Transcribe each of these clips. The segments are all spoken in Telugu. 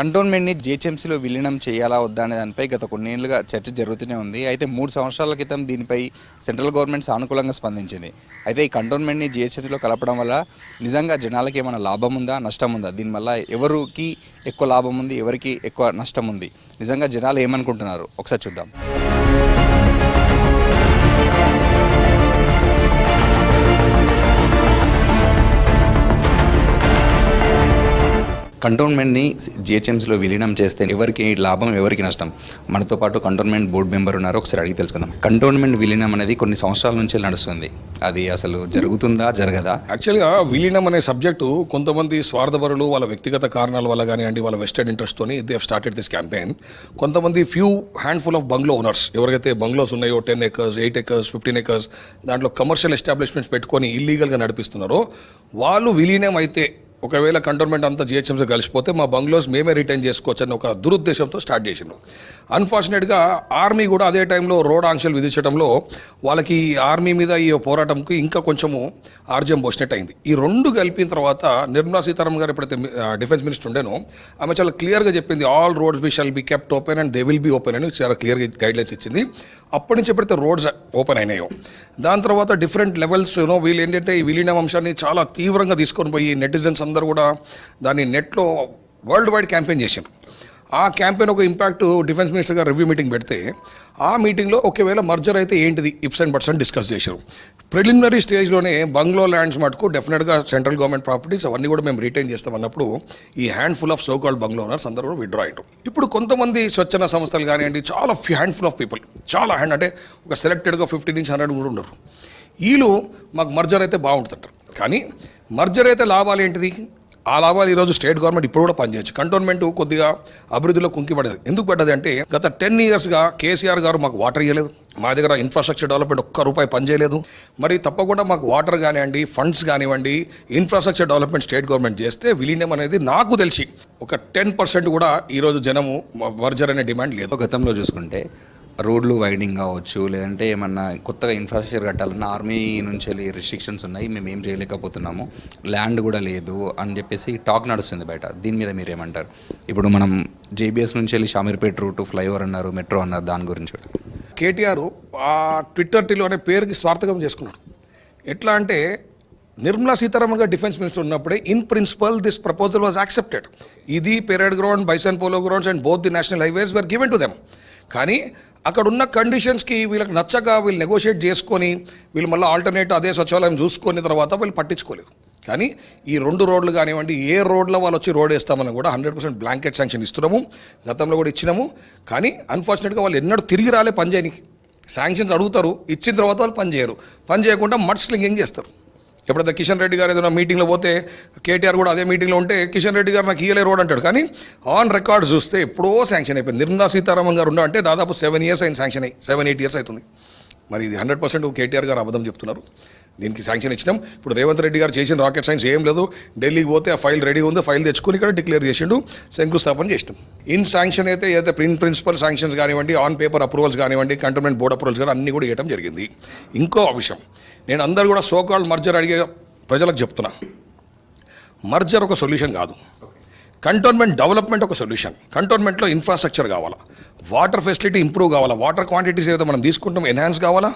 కంటోన్మెంట్ని జిహెచ్ఎంసీలో విలీనం చేయాలా వద్దా అనే దానిపై గత కొన్నేళ్ళుగా చర్చ జరుగుతూనే ఉంది. అయితే మూడు సంవత్సరాల క్రితం దీనిపై సెంట్రల్ గవర్నమెంట్ సానుకూలంగా స్పందించింది. అయితే ఈ కంటోన్మెంట్ని జిహెచ్ఎంసీలో కలపడం వల్ల నిజంగా జనాలకి ఏమైనా లాభం ఉందా నష్టం ఉందా దీనివల్ల ఎవరికి ఎక్కువ లాభం ఉంది ఎవరికి ఎక్కువ నష్టం ఉంది నిజంగా జనాలు ఏమనుకుంటున్నారు? ఒకసారి చూద్దాం. కంటోన్మెంట్ని జిహెచ్ఎంసీలో విలీనం చేస్తే ఎవరికి లాభం ఎవరికి నష్టం? మనతో పాటు కంటోన్మెంట్ బోర్డు మెంబర్ ఉన్నారు. ఒకసారి అడిగి తెలుసుకుందాం. కంటోన్మెంట్ విలీనం అనేది కొన్ని సంవత్సరాల నుంచి నడుస్తుంది. అది అసలు జరుగుతుందా జరగదా? యాక్చువల్గా విలీనం అనే సబ్జెక్టు కొంతమంది స్వార్థపరులు వాళ్ళ వ్యక్తిగత కారణాల వల్ల కానివ్వండి వాళ్ళ వెస్టెడ్ ఇంట్రెస్ట్తోని దే స్టార్టెడ్ దిస్ క్యాంపెయిన్ కొంతమంది few handful of bungalow owners ఎవరికైతే బంగ్లోస్ ఉన్నాయో ten acres eight acres fifteen acres దాంట్లో కమర్షియల్ ఎస్టాబ్లిష్మెంట్స్ పెట్టుకొని ఇల్లీగల్గా నడిపిస్తున్నారో వాళ్ళు విలీనం అయితే ఒకవేళ కంటోన్మెంట్ అంతా జిహెచ్ఎంసీ కలిసిపోతే మా బంగ్లోస్ మేమే రిటైన్ చేసుకోవచ్చు అని ఒక దురుద్దేశంతో స్టార్ట్ చేసిండు అన్ఫార్చునేట్గా ఆర్మీ కూడా అదే టైంలో రోడ్ ఆంక్షలు విధించడంలో వాళ్ళకి ఈ ఆర్మీ మీద ఈ పోరాటంకి ఇంకా కొంచెము ఆర్జం పోసినట్టు అయింది ఈ రెండు కలిపిన తర్వాత నిర్మలా సీతారామన్ గారు ఎప్పుడైతే డిఫెన్స్ మినిస్టర్ ఉండేనో ఆమె చాలా క్లియర్గా చెప్పింది all roads be shall be kept open and they will be open అని చాలా క్లియర్గా గైడ్లైన్స్ ఇచ్చింది. అప్పటి నుంచి ఎప్పుడైతే రోడ్స్ ఓపెన్ అయినాయో దాని తర్వాత డిఫరెంట్ లెవెల్స్ నో వీళ్ళు ఏంటంటే ఈ విలీనం అంశాన్ని చాలా తీవ్రంగా తీసుకొని పోయి నెటిజన్స్ అందరూ కూడా దాన్ని నెట్లో వరల్డ్ వైడ్ క్యాంపెయిన్ చేశారు. ఆ క్యాంపెయిన్ ఒక ఇంపాక్ట్ డిఫెన్స్ మినిస్టర్ గారు రివ్యూ మీటింగ్ పెడితే ఆ మీటింగ్లో ఒకవేళ మర్జర్ అయితే ఏంటిది? ఇప్స్ అండ్ బట్స్ అని డిస్కస్ చేశారు. ప్రిలిమినరీ స్టేజ్లోనే బంగ్లో ల్యాండ్స్ మటుకు డెఫినెట్గా సెంట్రల్ గవర్నమెంట్ ప్రాపర్టీస్ అవన్నీ కూడా మేము రిటైన్ చేస్తాం అన్నప్పుడు ఈ handful of so called bungalow owners అందరూ కూడా విడ్రా అయ్యారు. ఇప్పుడు కొంతమంది స్వచ్ఛంద సంస్థలు కానివ్వండి చాలా హ్యాండ్ఫుల్ ఆఫ్ పీపుల్ చాలా హ్యాండ్ అంటే ఒక సెలెక్టెడ్గా ఫిఫ్టీ నుంచి హండ్రెడ్ కూడా ఉండరు వీళ్ళు మాకు మర్జర్ అయితే బాగుంటుందంటారు. కానీ మర్జర్ అయితే లాభాలు ఏంటిది? ఆ లాభాలు ఈరోజు స్టేట్ గవర్నమెంట్ ఇప్పుడు కూడా పనిచేయచ్చు. కంటోన్మెంట్ కొద్దిగా అభివృద్ధిలో కుంకిపడేది. ఎందుకు పడ్డది అంటే గత టెన్ ఇయర్స్గా కేసీఆర్ గారు మాకు వాటర్ ఇవ్వలేదు మా దగ్గర ఇన్ఫ్రాస్ట్రక్చర్ డెవలప్మెంట్ ఒక్క రూపాయి పనిచేయలేదు మరి తప్పకుండా మాకు వాటర్ కానివ్వండి ఫండ్స్ కానివ్వండి ఇన్ఫ్రాస్ట్రక్చర్ డెవలప్మెంట్ స్టేట్ గవర్నమెంట్ చేస్తే విలీనం అనేది నాకు తెలిసి ఒక టెన్ పర్సెంట్ కూడా ఈరోజు జనము మర్జర్ అనే డిమాండ్ లేదు. గతంలో చూసుకుంటే రోడ్లు వైడింగ్ కావచ్చు లేదంటే ఏమన్నా కొత్తగా ఇన్ఫ్రాస్ట్రక్చర్ కట్టాలన్నా ఆర్మీ నుంచి వెళ్ళి రిస్ట్రిక్షన్స్ ఉన్నాయి మేము ఏం చేయలేకపోతున్నాము. ల్యాండ్ కూడా లేదు అని చెప్పేసి టాక్ నడుస్తుంది బయట. దీని మీద మీరు ఏమంటారు? ఇప్పుడు మనం జేబీఎస్ నుంచి వెళ్ళి షామీర్పేట రూట్ ఫ్లైఓవర్ అన్నారు మెట్రో అన్నారు దాని గురించి కేటీఆర్ ఆ ట్విట్టర్ టీలో అనే పేరుకి స్వార్థకం చేసుకున్నాడు. ఎట్లా అంటే నిర్మలా సీతారామన్ గారు డిఫెన్స్ మినిస్టర్ ఉన్నప్పుడే in principle this proposal was accepted ఇది parade ground bison polo grounds and both the national highways were given to them కానీ అక్కడున్న కండిషన్స్కి వీళ్ళకి నచ్చక వీళ్ళు నెగోషియేట్ చేసుకొని వీళ్ళు మళ్ళీ ఆల్టర్నేట్ అదే సచివాలయం చూసుకున్న తర్వాత వీళ్ళు పట్టించుకోలేదు. కానీ ఈ రెండు రోడ్లు కానివ్వండి ఏ రోడ్లో వాళ్ళు వచ్చి రోడ్ వేస్తామని కూడా హండ్రెడ్ పర్సెంట్ బ్లాంకెట్ శాంక్షన్ ఇస్తున్నాము గతంలో కూడా ఇచ్చినాము. కానీ అన్ఫార్చునేట్గా వాళ్ళు ఎన్నడూ తిరిగి రాలే పని చేయనికి శాంక్షన్స్ అడుగుతారు ఇచ్చిన తర్వాత వాళ్ళు పని చేయరు పని చేయకుండా మడ్ స్లింగింగ్ చేస్తారు. ఎప్పుడైతే కిషన్ రెడ్డి గారు ఏదైనా మీటింగ్లో పోతే కేటీఆర్ కూడా అదే మీటింగ్లో ఉంటే కిషన్ రెడ్డి గారు నాకు ఇయలే రోడ్ అంటాడు. కానీ ఆన్ రికార్డ్ చూస్తే ఎప్పుడో శాంక్షన్ అయిపోయింది. నిర్మలా సీతారామన్ గారు ఉన్నా అంటే దాదాపు సెవెన్ ఇయర్స్ అయిన శాంక్షన్ అయ్యి సెవెన్ ఎయిట్ ఇయర్స్ అవుతుంది. మరి ఇది హండ్రెడ్ పర్సెంట్ కేటీఆర్ గారు అబద్ధం చెప్తున్నారు. దీనికి శాంక్షన్ ఇచ్చినాం. ఇప్పుడు రేవంత్ రెడ్డి గారు చేసిన రాకెట్ సైన్స్ ఏం లేదు. ఢిల్లీకి పోతే ఆ ఫైల్ రెడీ ఉంది ఫైల్ తెచ్చుకుని ఇక్కడ డిక్లేర్ చేసిండు శంకుస్థాపన చేసినాం. ఇన్ శాంక్షన్ అయితే ఏదైతే ప్రిన్ ప్రిన్సిపల్ శాంక్షన్స్ కానివ్వండి ఆన్ పేపర్ అప్రూవల్స్ కానివ్వండి కంటోన్మెంట్ బోర్డ్ అప్రూవల్స్ కానీ అన్ని కూడా ఇవ్వడం జరిగింది. ఇంకో విషయం నేను అందరు కూడా సోకాల్ మర్జర్ అడిగే ప్రజలకు చెప్తున్నా. మర్జర్ ఒక సొల్యూషన్ కాదు. కంటోన్మెంట్ డెవలప్మెంట్ ఒక సొల్యూషన్. కంటోన్మెంట్లో ఇన్ఫ్రాస్ట్రక్చర్ కావాలా. వాటర్ ఫెసిలిటీ ఇంప్రూవ్ కావాలా? వాటర్ క్వాంటిటీస్ ఏదైతే మనం తీసుకుంటాం ఎన్హాన్స్ కావాలా?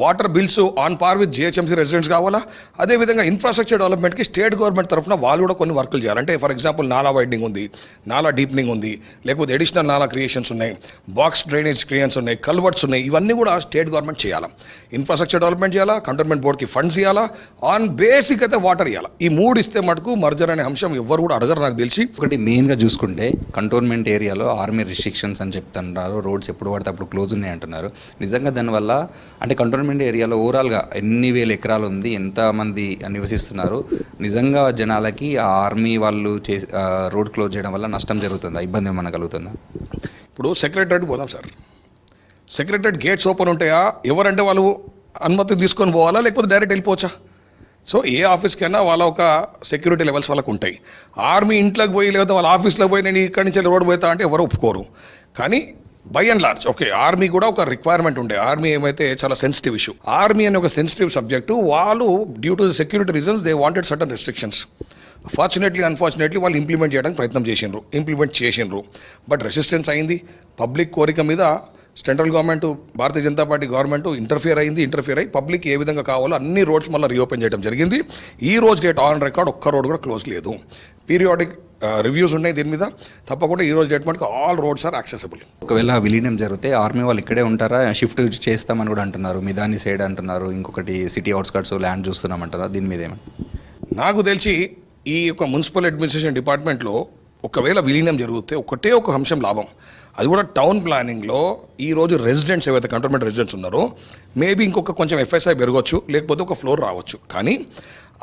Water bills on par with GHMC residents కావాలా? అదేవిధంగా ఇన్ఫ్రాస్ట్రక్చర్ డెవలప్మెంట్కి స్టేట్ గవర్నమెంట్ తరఫున వాళ్ళు కూడా కొన్ని వర్కులు చేయాలి. అంటే ఫర్ ఎగ్జాంపుల్ నాలా వైడనింగ్ ఉంది నాలా డీప్నింగ్ ఉంది లేకపోతే అడిషనల్ నాలా క్రియేషన్స్ ఉన్నాయి బాక్స్ డ్రైనేజ్ క్రియేషన్స్ ఉన్నాయి కల్వర్ట్స్ ఉన్నాయి. ఇవన్నీ కూడా స్టేట్ గవర్నమెంట్ చేయాలా? ఇన్ఫ్రాస్ట్రక్చర్ డెవలప్మెంట్ చేయాలా? కంటోన్మెంట్ బోర్డ్కి ఫండ్స్ ఇవ్వాలా ఆన్ బేసిక్ అయితే వాటర్ ఇవ్వాలా ఈ మూడు ఇస్తే మటుకు మర్జర్ అనే అంశం ఎవరు కూడా అడగరు నాకు తెలిసి. ఒకటి మెయిన్గా చూసుకుంటే కంటోన్మెంట్ ఏరియాలో ఆర్మీ రిస్ట్రిక్షన్స్ అని చెప్తాను అంటున్నారు రోడ్స్ ఎప్పుడు పడితే అప్పుడు క్లోజ్ ఉన్నాయి అంటున్నారు. నిజంగా దానివల్ల అంటే కంటోన్మెంట్ ఏరియాలో ఓవరాల్గా ఎన్ని వేల ఎకరాలు ఉంది ఎంతమంది నివసిస్తున్నారు నిజంగా జనాలకి ఆ ఆర్మీ వాళ్ళు చేసి రోడ్ క్లోజ్ చేయడం వల్ల నష్టం జరుగుతుందా? ఇబ్బంది ఏమైనా కలుగుతుందా? ఇప్పుడు సెక్రటరీ పోదాం సార్. సెక్రటరీ గేట్స్ ఓపెన్ ఉంటాయా? ఎవరంటే వాళ్ళు అనుమతి తీసుకొని పోవాలా లేకపోతే డైరెక్ట్ వెళ్ళిపోవచ్చా? సో ఏ ఆఫీస్కైనా వాళ్ళ ఒక సెక్యూరిటీ లెవెల్స్ వాళ్ళకు ఉంటాయి ఆర్మీ ఇంట్లోకి పోయి లేదా వాళ్ళ ఆఫీస్లోకి పోయి నేను ఇక్కడి నుంచి రోడ్ పోతా అంటే ఎవరు ఒప్పుకోరు. కానీ by and large okay army కూడా ఒక రిక్వైర్మెంట్ ఉండే. ఆర్మీ ఏమైతే చాలా సెన్సిటివ్ ఇష్యూ ఆర్మీ అనే ఒక సెన్సిటివ్ సబ్జెక్టు వాళ్ళు due to security reasons they wanted certain restrictions fortunately unfortunately వాళ్ళు ఇంప్లిమెంట్ చేయడానికి ప్రయత్నం చేసిండ్రు. ఇంప్లిమెంట్ చేసిండ్రు. బట్ రెసిస్టెన్స్ అయింది. పబ్లిక్ కోరిక మీద central government Bharatiya Janata party government interfere అయింది. ఇంటర్ఫియర్ అయ్యి పబ్లిక్ ఏ విధంగా కావాలో అన్ని రోడ్స్ మళ్ళీ రీఓపెన్ చేయడం జరిగింది. ఈ రోజు డేట్ ఆన్ రికార్డ్ ఒక్క రోడ్ కూడా క్లోజ్ లేదు. పీరియాడిక్ రివ్యూస్ ఉన్నాయి దీని మీద. తప్పకుండా ఈ రోజు డేట్ మటుకు ఆల్ రోడ్స్ ఆర్ యాక్సెసిబుల్ ఒకవేళ విలీనం జరిగితే ఆర్మీ వాళ్ళు ఇక్కడే ఉంటారా? షిఫ్ట్ చేస్తామని కూడా అంటున్నారు. మిదాని సైడ్ అంటున్నారు. ఇంకొకటి సిటీ అవుట్స్కట్స్ ల్యాండ్ చూస్తున్నామంటారా? దీని మీద ఏమంటారు నాకు తెలిసి ఈ యొక్క మున్సిపల్ అడ్మినిస్ట్రేషన్ డిపార్ట్మెంట్లో ఒకవేళ విలీనం జరిగితే ఒకటే ఒక అంశం లాభం. అది కూడా టౌన్ ప్లానింగ్లో ఈ రోజు రెసిడెంట్స్ ఏవైతే కంటోన్మెంట్ రెసిడెంట్స్ ఉన్నారో మేబీ ఇంకొక కొంచెం ఎఫ్ఎస్ఐ పెరగవచ్చు లేకపోతే ఒక ఫ్లోర్ రావచ్చు. కానీ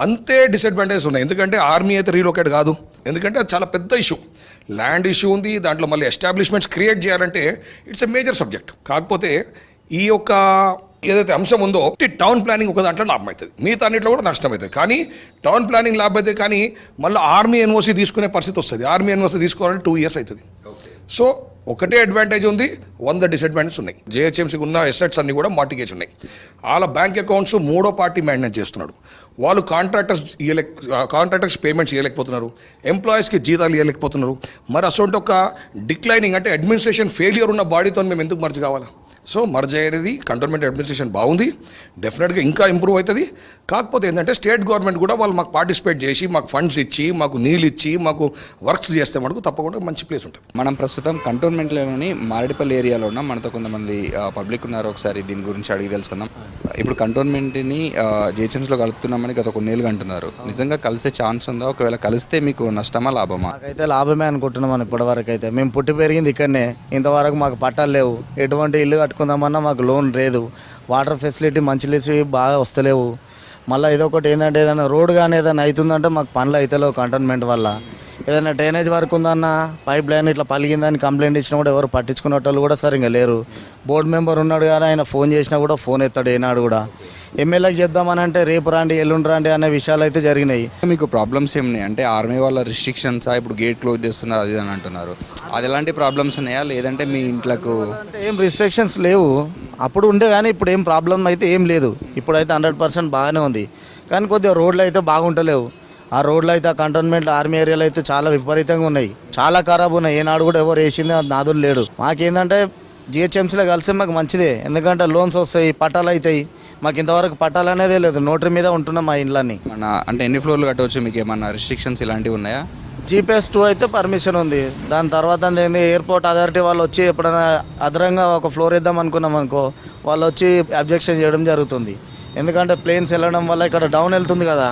అంతే డిసడ్వాంటేజెస్ ఉన్నాయి. ఎందుకంటే ఆర్మీ అయితే రీలోకేట్ కాదు. ఎందుకంటే అది చాలా పెద్ద ఇష్యూ ల్యాండ్ ఇష్యూ ఉంది. దాంట్లో మళ్ళీ ఎస్టాబ్లిష్మెంట్స్ క్రియేట్ చేయాలంటే ఇట్స్ ఎ మేజర్ సబ్జెక్ట్ కాకపోతే ఈ యొక్క ఏదైతే అంశం ఉందో ఈ టౌన్ ప్లానింగ్ ఒక దాంట్లో లాభం అవుతుంది. మిగతా అన్నింటిలో కూడా నష్టం అవుతుంది. కానీ టౌన్ ప్లానింగ్ లాభం అవుతుంది కానీ మళ్ళీ ఆర్మీ ఎన్ఓసి తీసుకునే పరిస్థితి వస్తుంది. ఆర్మీ ఎన్ఓసి తీసుకోవాలంటే టూ ఇయర్స్ అవుతుంది. సో ఒకటే అడ్వాంటేజ్ ఉంది వంద డిసడ్వాంటేజ్ ఉన్నాయి. జేహెచ్ఎంసీకి ఉన్న ఎసెట్స్ అన్ని కూడా మార్టిగేజ్ ఉన్నాయి. వాళ్ళ బ్యాంక్ అకౌంట్స్ మూడో పార్టీ మేనేజ్ చేస్తున్నాడు. వాళ్ళు కాంట్రాక్టర్స్ ఇవ్వలే కాంట్రాక్టర్స్ పేమెంట్స్ ఇవ్వలేకపోతున్నారు ఎంప్లాయీస్కి జీతాలు ఇవ్వలేకపోతున్నారు మరి అసలు ఒక డిక్లైనింగ్ అంటే అడ్మినిస్ట్రేషన్ ఫెయిలియర్ ఉన్న బాడీతో మేము ఎందుకు మర్చి కావాలా? సో మర్జ్ అయ్యేది కంటోన్మెంట్ అడ్మినిస్ట్రేషన్ బాగుంది డెఫినెట్గా ఇంకా ఇంప్రూవ్ అవుతుంది. కాకపోతే ఏంటంటే స్టేట్ గవర్నమెంట్ కూడా వాళ్ళు మాకు పార్టిసిపేట్ చేసి మాకు ఫండ్స్ ఇచ్చి మాకు నీళ్ళు ఇచ్చి మాకు వర్క్స్ చేస్తే మటుకు తప్పకుండా మంచి ప్లేస్ ఉంటుంది. మనం ప్రస్తుతం కంటోన్మెంట్లోని మారేడుపల్లి ఏరియాలో ఉన్నాం. మనతో కొంతమంది పబ్లిక్ ఉన్నారు. ఒకసారి దీని గురించి అడిగి తెలుసుకుందాం. ఇప్పుడు కంటోన్మెంట్ని జేహెచ్ఎంస్లో కలుపుతున్నామని గత కొన్నేళ్ళుగా అంటున్నారు. నిజంగా కలిసే ఛాన్స్ ఉందా? ఒకవేళ కలిస్తే మీకు నష్టమా లాభమా? మాకైతే లాభమే అనుకుంటున్నాం ఇప్పటివరకు అయితే. మేము పుట్టి పెరిగింది ఇక్కడనే. ఇంతవరకు మాకు పట్టాలు లేవు. ఎటువంటి ఇల్లు కట్టుకుందామన్నా మాకు లోన్ లేదు. వాటర్ ఫెసిలిటీ మంచి లేచి బాగా వస్తలేవు. మళ్ళీ ఇదొకటి ఏంటంటే ఏదైనా రోడ్ కానీ ఏదైనా అవుతుందంటే మాకు పనులు అవుతలేవు కంటోన్మెంట్ వల్ల. ఏదైనా డ్రైనేజ్ వర్క్ ఉందన్న పైప్ లైన్ ఇట్లా పలిగిందని కంప్లైంట్ ఇచ్చినా కూడా ఎవరు పట్టించుకునే వాళ్ళు కూడా సరిగ్గా లేరు. బోర్డు మెంబర్ ఉన్నాడు కానీ ఆయన ఫోన్ చేసినా కూడా ఫోన్ ఎత్తాడు ఏనాడు కూడా. ఎమ్మెల్యేకి చెప్దామని అంటే రేపు రాండి ఎల్లుండి రాండి అనే విషయాలు అయితే జరిగినాయి. మీకు ప్రాబ్లమ్స్ ఏమున్నాయి అంటే ఆర్మీ వాళ్ళ రిస్ట్రిక్షన్స్ ఇప్పుడు గేట్ క్లోజ్ చేస్తున్నారు అది అని అంటున్నారు. అది ఎలాంటి ప్రాబ్లమ్స్ ఉన్నాయా? లేదంటే మీ ఇంట్లకు అంటే ఏం రిస్ట్రిక్షన్స్ లేవు. అప్పుడు ఉండే కానీ ఇప్పుడు ఏం ప్రాబ్లం అయితే ఏం లేదు. ఇప్పుడైతే హండ్రెడ్ పర్సెంట్ బాగానే ఉంది. కానీ కొద్దిగా రోడ్లు అయితే బాగుంటలేవు. ఆ రోడ్లు అయితే ఆ కంటోన్మెంట్ ఆర్మీ ఏరియాలో అయితే చాలా విపరీతంగా ఉన్నాయి. చాలా ఖరాబ్ ఉన్నాయి. ఏనాడు కూడా ఎవరు వేసింది అది నాదులు లేడు. మాకేందంటే జిహెచ్ఎంసీలో కలిసి మాకు మంచిదే. ఎందుకంటే లోన్స్ వస్తాయి పట్టాలు అవుతాయి. మాకు ఇంతవరకు పట్టాలు అనేదే లేదు. నోటరీ మీద ఉంటున్నాం మా ఇండ్లన్నీ. మన అంటే ఎన్ని ఫ్లోర్లు కట్టవచ్చు? మీకు ఏమన్నా రిస్ట్రిక్షన్స్ ఇలాంటివి ఉన్నాయా? జీపీఎస్ టూ అయితే పర్మిషన్ ఉంది. దాని తర్వాత ఏంది? ఎయిర్పోర్ట్ అథారిటీ వాళ్ళు వచ్చి ఎప్పుడైనా అదనంగా ఒక ఫ్లోర్ ఇద్దాం అనుకున్నాం అనుకో వాళ్ళు వచ్చి అబ్జెక్షన్ చేయడం జరుగుతుంది. ఎందుకంటే ప్లేన్స్ వెళ్ళడం వల్ల ఇక్కడ డౌన్ వెళ్తుంది కదా.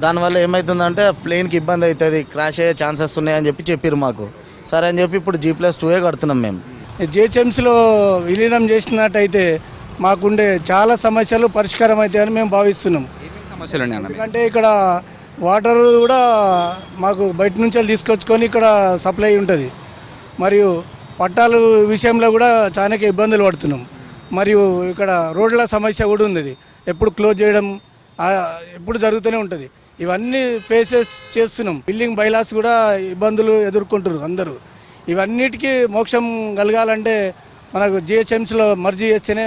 దానివల్ల ఏమవుతుందంటే ప్లేన్కి ఇబ్బంది అవుతుంది. క్రాష్ అయ్యే ఛాన్సెస్ ఉన్నాయని చెప్పి చెప్పారు మాకు. సరే అని చెప్పి ఇప్పుడు జీ ప్లస్ టూఏ కడుతున్నాం మేము. జిహెచ్ఎంసీలో విలీనం చేసినట్టయితే మాకుండే చాలా సమస్యలు పరిష్కారం అవుతాయని మేము భావిస్తున్నాం. సమస్యలు? ఎందుకంటే ఇక్కడ వాటర్ కూడా మాకు బయట నుంచి తీసుకొచ్చుకొని ఇక్కడ సప్లై ఉంటుంది. మరియు పట్టాలు విషయంలో కూడా చాలా ఇబ్బందులు పడుతున్నాం. మరియు ఇక్కడ రోడ్ల సమస్య కూడా ఉంది ఎప్పుడు క్లోజ్ చేయడం ఎప్పుడు జరుగుతూనే ఉంటుంది. ఇవన్నీ ఫేసెస్ చేస్తున్నాం. బిల్డింగ్ బైలాస్ కూడా ఇబ్బందులు ఎదుర్కొంటారు అందరూ. ఇవన్నిటికీ మోక్షం కలగాలంటే మనకు జిహెచ్ఎంసీలో మర్జీ చేస్తేనే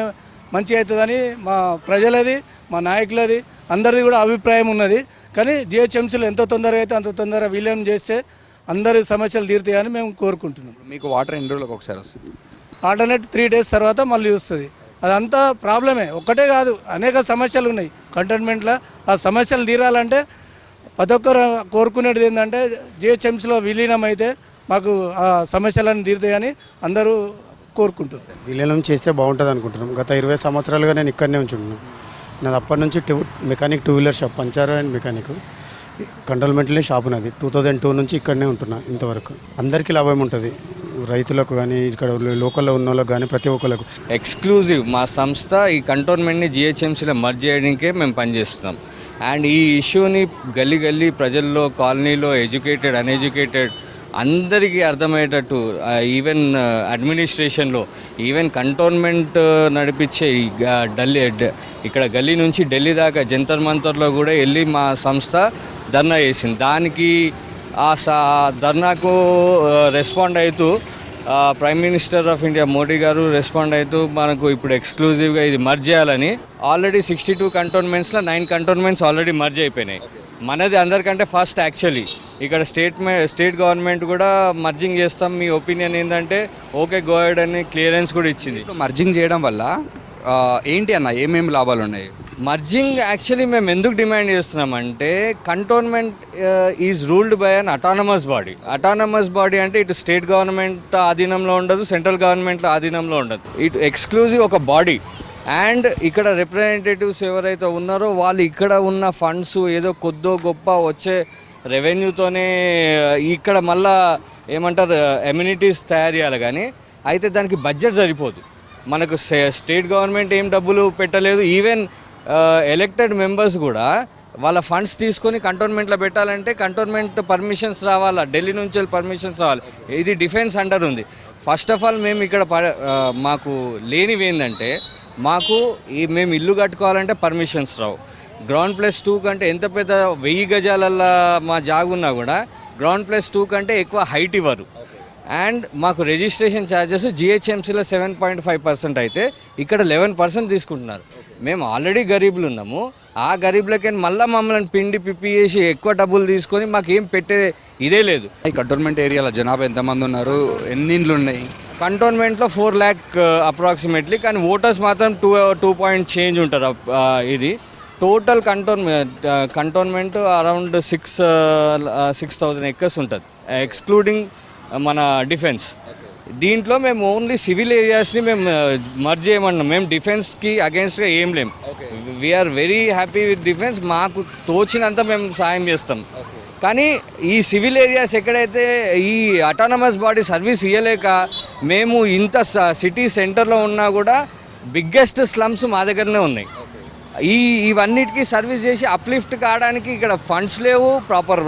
మంచి అవుతుందని మా ప్రజలది మా నాయకులది అందరిది కూడా అభిప్రాయం ఉన్నది. కానీ జిహెచ్ఎంసీలో ఎంత తొందరగా అయితే అంత తొందరగా విలీనం చేస్తే అందరి సమస్యలు తీరుతాయని మేము కోరుకుంటున్నాం. మీకు వాటర్ ఎన్ని రోజులకు ఒకసారి వస్తుంది? ఆల్టర్నేట్ త్రీ డేస్ తర్వాత మళ్ళీ వస్తుంది. అదంతా ప్రాబ్లమే. ఒక్కటే కాదు అనేక సమస్యలు ఉన్నాయి. కంటోన్మెంట్లో ఆ సమస్యలు తీరాలంటే ప్రతి ఒక్కరు కోరుకునేది ఏంటంటే జిహెచ్ఎంసీలో విలీనం అయితే మాకు ఆ సమస్యలను తీరుతాయని అందరూ కోరుకుంటున్నారు విలీనం చేస్తే బాగుంటుంది అనుకుంటున్నాం. గత ఇరవై సంవత్సరాలుగా నేను ఇక్కడనే ఉంచున్నాను నాది అప్పటి నుంచి two mechanic two wheeler shop పంచారు అండ్ మెకానిక్. కంట్రోల్మెంట్లే షాప్ ఉన్నది టూ థౌజండ్ టూ నుంచి ఇక్కడనే ఉంటున్నా ఇంతవరకు. అందరికీ లాభం ఉంటుంది. రైతులకు కానీ ఇక్కడ లోకల్లో ఉన్న వాళ్ళకి కానీ ప్రతి ఒక్కరికి ఎక్స్క్లూజివ్ మా సంస్థ ఈ కంటోన్మెంట్ని జిహెచ్ఎంసీలో మర్జ్ చేయడానికే మేము పనిచేస్తున్నాం. అండ్ ఈ ఇష్యూని గల్లీ గల్లీ ప్రజల్లో కాలనీలో ఎడ్యుకేటెడ్ అన్ఎడ్యుకేటెడ్ అందరికీ అర్థమయ్యేటట్టు ఈవెన్ అడ్మినిస్ట్రేషన్లో ఈవెన్ కంటోన్మెంట్ నడిపించే ఢిల్లీ ఇక్కడ గల్లీ నుంచి ఢిల్లీ దాకా జంతర్ మంతర్లో కూడా వెళ్ళి మా సంస్థ ధర్నా చేసింది. దానికి ఆ సా ధర్నాకు రెస్పాండ్ అవుతూ prime minister of India Modi గారు రెస్పాండ్ అవుతూ మనకు ఇప్పుడు ఎక్స్క్లూజివ్గా ఇది మర్జ్ చేయాలని ఆల్రెడీ సిక్స్టీ టూ కంటోన్మెంట్స్లో నైన్ కంటోన్మెంట్స్ ఆల్రెడీ మర్జ్ అయిపోయినాయి. మనది అందరికంటే ఫస్ట్ యాక్చువల్లీ. ఇక్కడ స్టేట్ స్టేట్ గవర్నమెంట్ కూడా మర్జింగ్ చేస్తాం. మీ ఒపీనియన్ ఏంటంటే ఓకే గోయడ్ అని క్లియరెన్స్ కూడా ఇచ్చింది. మర్జింగ్ చేయడం వల్ల ఏంటి అన్న ఏమేమి లాభాలు ఉన్నాయి? మర్జింగ్ యాక్చువల్లీ మేము ఎందుకు డిమాండ్ చేస్తున్నామంటే cantonment is ruled by an autonomous body autonomous body అంటే ఇటు స్టేట్ గవర్నమెంట్ ఆధీనంలో ఉండదు సెంట్రల్ గవర్నమెంట్ ఆధీనంలో ఉండదు. ఇటు ఎక్స్క్లూజివ్ ఒక బాడీ అండ్ ఇక్కడ రిప్రజెంటేటివ్స్ ఎవరైతే ఉన్నారో వాళ్ళు ఇక్కడ ఉన్న ఫండ్స్ ఏదో కొద్దో గొప్ప వచ్చే రెవెన్యూతోనే ఇక్కడ మళ్ళా ఏమంటారు ఎమ్యూనిటీస్ తయారు చేయాలి కానీ అయితే దానికి బడ్జెట్ సరిపోదు. మనకు స్టేట్ గవర్నమెంట్ ఏం డబ్బులు పెట్టలేదు ఈవెన్ ఎలక్టెడ్ మెంబర్స్ కూడా వాళ్ళ ఫండ్స్ తీసుకొని కంటోన్మెంట్లో పెట్టాలంటే కంటోన్మెంట్ పర్మిషన్స్ రావాలా ఢిల్లీ నుంచి పర్మిషన్స్ రావాలి. ఇది డిఫెన్స్ అండర్ ఉంది. ఫస్ట్ ఆఫ్ ఆల్ మేము ఇక్కడ ప- మాకు లేనివి ఏంటంటే మాకు ఈ మేము ఇల్లు కట్టుకోవాలంటే పర్మిషన్స్ రావు. గ్రౌండ్ ప్లస్ టూ కంటే ఎంత పెద్ద వెయ్యి గజాలల్లో మా జాగున్నా కూడా గ్రౌండ్ ప్లస్ టూ కంటే ఎక్కువ హైట్ ఇవ్వరు. అండ్ మాకు రిజిస్ట్రేషన్ ఛార్జెస్ జిహెచ్ఎంసీలో సెవెన్ పాయింట్ ఫైవ్ పర్సెంట్ అయితే ఇక్కడ లెవెన్ పర్సెంట్ తీసుకుంటున్నారు. మేము ఆల్రెడీ గరీబులు ఉన్నాము. ఆ గరీబులకి మళ్ళీ మమ్మల్ని పిండి పిప్పి చేసి ఎక్కువ డబ్బులు తీసుకొని మాకు ఏం పెట్టే ఇదే లేదు. ఈ కంటోన్మెంట్ ఏరియాలో జనాభా ఎంతమంది ఉన్నారు? ఎన్ని ఇండ్లు ఉన్నాయి? కంటోన్మెంట్లో ఫోర్ ల్యాక్ అప్రాక్సిమేట్లీ. కానీ ఓటర్స్ మాత్రం టూ టూ పాయింట్ చేంజ్ ఉంటారు ఆ, ఇది. Total cantonment cantonment around six six thousand acres ఉంటుంది. ఎక్స్క్లూడింగ్ మన డిఫెన్స్. దీంట్లో మేము ఓన్లీ సివిల్ ఏరియాస్ని మేము మర్జ్ చేయమన్నాం. మేము డిఫెన్స్కి అగేన్స్ట్గా ఏం లేం. We're very happy with defence మాకు తోచినంత మేము సాయం చేస్తాం. కానీ ఈ సివిల్ ఏరియాస్ ఎక్కడైతే ఈ అటానమస్ బాడీ సర్వీస్ ఇవ్వలేక మేము ఇంత సిటీ సెంటర్లో ఉన్నా కూడా బిగ్గెస్ట్ స్లమ్స్ మా దగ్గరనే ఉన్నాయి. ఈ ఇవన్నిటికీ సర్వీస్ చేసి అప్లిఫ్ట్ కావడానికి ఇక్కడ ఫండ్స్ లేవు. ప్రాపర్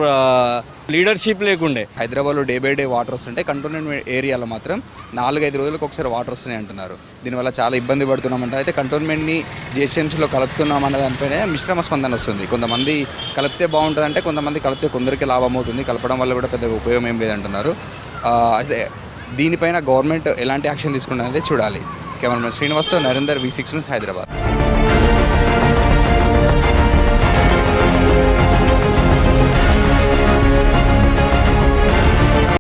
లీడర్షిప్ లేకుండే. హైదరాబాద్లో డే బై డే వాటర్ వస్తుంటే కంటోన్మెంట్ ఏరియాలో మాత్రం నాలుగైదు రోజులకు ఒకసారి వాటర్ వస్తున్నాయి అంటున్నారు. దీనివల్ల చాలా ఇబ్బంది పడుతున్నామంటారు. అయితే కంటోన్మెంట్ని జిహెచ్ఎంసీలో కలుపుతున్నాం అన్న దానిపైన మిశ్రమ స్పందన వస్తుంది. కొంతమంది కలిపితే బాగుంటుందంటే కొంతమంది కలిపితే కొందరికి లాభం అవుతుంది. కలపడం వల్ల కూడా పెద్దగా ఉపయోగం ఏం లేదంటున్నారు. అయితే దీనిపైన గవర్నమెంట్ ఎలాంటి యాక్షన్ తీసుకుంటుంది చూడాలి. Cameraman శ్రీనివాస్తో Narender V six news Hyderabad.